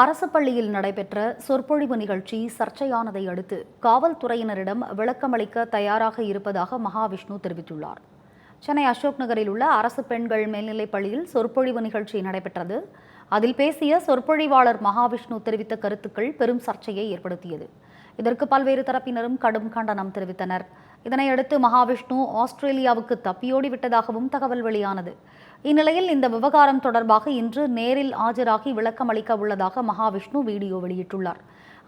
அரசு பள்ளியில் நடைபெற்ற சொற்பொழிவு நிகழ்ச்சி சர்ச்சையானதை அடுத்து காவல்துறையினரிடம் விளக்கமளிக்க தயாராக இருப்பதாக மகாவிஷ்ணு தெரிவித்துள்ளார். சென்னை அசோக் நகரில் உள்ள அரசு பெண்கள் மேல்நிலைப் பள்ளியில் சொற்பொழிவு நிகழ்ச்சி நடைபெற்றது. அதில் பேசிய சொற்பொழிவாளர் மகாவிஷ்ணு தெரிவித்த கருத்துக்கள் பெரும் சர்ச்சையை ஏற்படுத்தியது. இதற்கு பல்வேறு தரப்பினரும் கடும் கண்டனம் தெரிவித்தனர். இதனையடுத்து மகாவிஷ்ணு ஆஸ்திரேலியாவுக்கு தப்பியோடி விட்டதாகவும் தகவல் வெளியானது. இந்நிலையில் இந்த விவகாரம் தொடர்பாக இன்று நேரில் ஆஜராகி விளக்கம் அளிக்க உள்ளதாக மகாவிஷ்ணு வீடியோ வெளியிட்டுள்ளார்.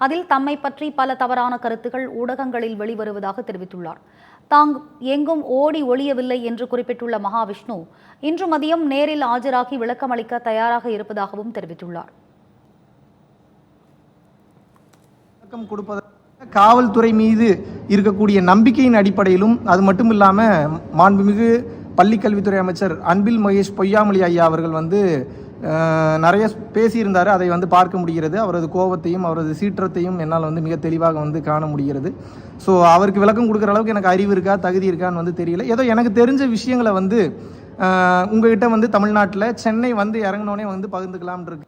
அதில் தம்மை பற்றி பல தவறான கருத்துகள் ஊடகங்களில் வெளிவருவதாக தெரிவித்துள்ளார். தாங் எங்கும் ஓடி ஒளியவில்லை என்று குறிப்பிட்டுள்ள மகாவிஷ்ணு இன்று மதியம் நேரில் ஆஜராகி விளக்கம் அளிக்க தயாராக இருப்பதாகவும் தெரிவித்துள்ளார். கொடுப்பதற்கு காவல்துறை மீது இருக்கக்கூடிய நம்பிக்கையின் அடிப்படையிலும் அது மட்டும் இல்லாமல் மாண்புமிகு பள்ளிக்கல்வித்துறை அமைச்சர் அன்பில் மகேஷ் பொய்யாமொழி ஐயா அவர்கள் வந்து நிறைய பேசியிருந்தார். அதை வந்து பார்க்க முடிகிறது. அவரது கோபத்தையும் அவரது சீற்றத்தையும் என்னால் வந்து மிக தெளிவாக வந்து காண முடிகிறது. ஸோ அவருக்கு விளக்கம் கொடுக்குற அளவுக்கு எனக்கு அறிவு இருக்கா தகுதி இருக்கான்னு வந்து தெரியல. ஏதோ எனக்கு தெரிஞ்ச விஷயங்களை வந்து உங்ககிட்ட வந்து தமிழ்நாட்டில் சென்னை வந்து இறங்கினோடனே வந்து பகிர்ந்துக்கலாம்னு இருக்கு.